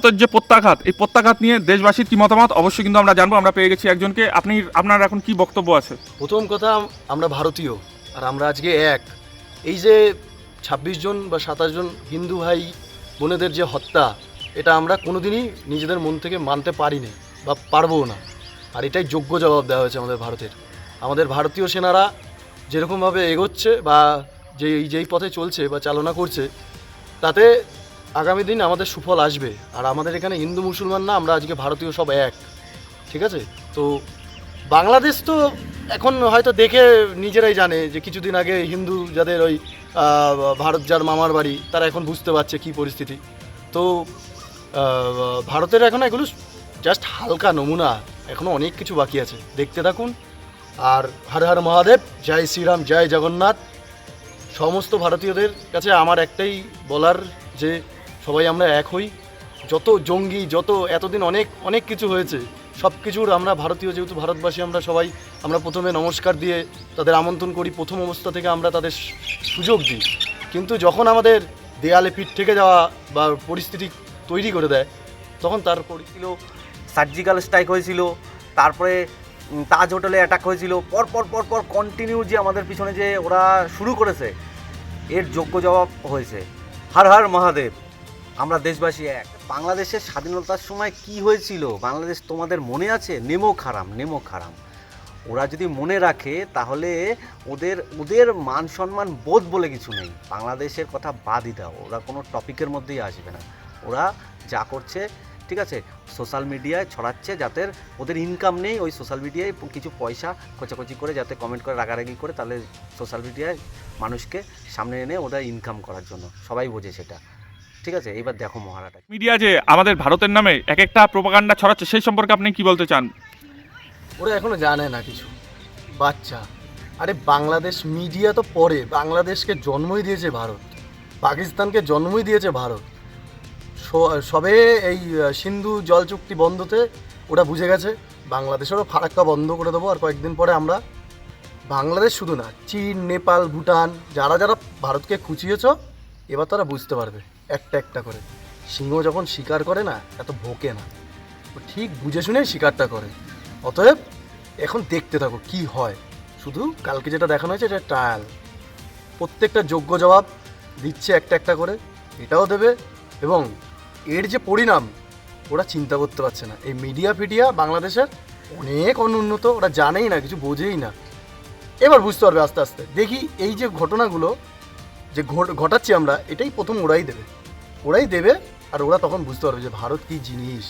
ভারতের যে প্রত্যাঘাত, এই প্রত্যাঘাত নিয়ে দেশবাসীর কি মতামত? অবশ্যই কিন্তু আমরা জানব, আমরা পেয়ে গেছি একজনকে। আপনি, আপনার এখন কি বক্তব্য আছে? প্রথম কথা, আমরা ভারতীয় আর আমরা আজকে এক। এই যে ছাব্বিশ জন বা সাতাশ জন হিন্দু ভাই বোনেদের যে হত্যা, এটা আমরা কোনোদিনই নিজেদের মন থেকে মানতে পারি পারিনি বা পারবও না। আর এটাই যোগ্য জবাব দেওয়া হয়েছে আমাদের ভারতের। আমাদের ভারতীয় সেনারা যেরকমভাবে এগোচ্ছে বা যে যেই পথে চলছে বা চালনা করছে, তাতে আগামী দিন আমাদের সুফল আসবে। আর আমাদের এখানে হিন্দু মুসলমান না, আমরা আজকে ভারতীয় সব এক। ঠিক আছে? তো বাংলাদেশ তো এখন হয়তো দেখে নিজেরাই জানে যে কিছুদিন আগে হিন্দু যাদের ওই ভারত যার মামার বাড়ি, তারা এখন বুঝতে পারছে কি পরিস্থিতি। তো ভারতের এখন এগুলো জাস্ট হালকা নমুনা। এখনও অনেক কিছু বাকি আছে। দেখতে থাকুন। আর হর হর মহাদেব, জয় শ্রীরাম, জয় জগন্নাথ। সমস্ত ভারতীয়দের কাছে আমার একটাই বলার যে সবাই আমরা এক হই। যত জঙ্গি, যত এতদিন অনেক অনেক কিছু হয়েছে সব কিছুর আমরা ভারতীয়, যেহেতু ভারতবাসী, আমরা সবাই আমরা প্রথমে নমস্কার দিয়ে তাদের আমন্ত্রণ করি, প্রথম অবস্থা থেকে আমরা তাদের সুযোগ দিই। কিন্তু যখন আমাদের দেয়ালে পিঠ থেকে যাওয়া বা পরিস্থিতি তৈরি করে দেয়, তখন তার ছিল সার্জিক্যাল স্ট্রাইক হয়েছিল, তারপরে তাজ হোটেলে অ্যাটাক হয়েছিল, পর পর পর পর কন্টিনিউ যে আমাদের পিছনে যে ওরা শুরু করেছে, এর যোগ্য জবাব হয়েছে। হর হর মহাদেব। আমরা দেশবাসী এক। বাংলাদেশের স্বাধীনতার সময় কি হয়েছিল? বাংলাদেশ তোমাদের মনে আছে? নেমো খারাম নেমো খারাম। ওরা যদি মনে রাখে, তাহলে ওদের ওদের মান সম্মান বোধ বলে কিছু নেই। বাংলাদেশের কথা বাদই দাও ওরা কোনো টপিকের মধ্যেই আসবে না। ওরা যা করছে, ঠিক আছে, সোশ্যাল মিডিয়ায় ছড়াচ্ছে যাতে ওদের ইনকাম নেই। ওই সোশ্যাল মিডিয়ায় কিছু পয়সা খোঁচাখুচি করে যাতে কমেন্ট করে, রাগারাগি করে, তাহলে সোশ্যাল মিডিয়ায় মানুষকে সামনে এনে ওরা ইনকাম করার জন্য। সবাই বোঝে সেটা। ঠিক আছে এবার দেখো মহারাটা। মিডিয়া যে আমাদের ভারতের নামে এক একটা প্রোপাগান্ডা ছড়াচ্ছে সেই সম্পর্কে আপনি কি বলতে চান? ওরা এখনও জানে না কিছু। বাচ্চা। আরে বাংলাদেশ মিডিয়া তো পরে বাংলাদেশকে জন্মই দিয়েছে ভারত। পাকিস্তানকে জন্মই দিয়েছে ভারত। সবে এই সিন্ধু জল চুক্তি বন্ধতে ওরা বুঝে গেছে। বাংলাদেশেরও ফারাক্কা বন্ধ করে দেবো। আর কয়েকদিন পরে আমরা বাংলাদেশ শুধু না চীন নেপাল ভুটান যারা যারা ভারতকে খুঁচিয়েছ এবার তারা বুঝতে পারবে। একটা একটা করে। সিংহ যখন শিকার করে না, এত ভোকে না। ও ঠিক বুঝে শুনে শিকারটা করে। অতএব এখন দেখতে থাকো কি হয়। শুধু কালকে যেটা দেখানো হয়েছে এটা ট্রায়াল প্রত্যেকটা যোগ্য জবাব দিচ্ছে একটা একটা করে, এটাও দেবে এবং এর যে পরিণাম, ওরা চিন্তা করতে পারছে না। এই মিডিয়া ফিডিয়া বাংলাদেশের অনেক অনুন্নত, ওরা জানেই না, কিছু বোঝেই না। এবার বুঝতে পারবে আস্তে আস্তে। দেখি এই যে ঘটনাগুলো যে ঘট- ঘটাচ্ছি আমরা, এটাই প্রথম ওরাই দেবে। ওরাই দেবে আর ওরা তখন বুঝতে পারবে যে ভারত কী জিনিস।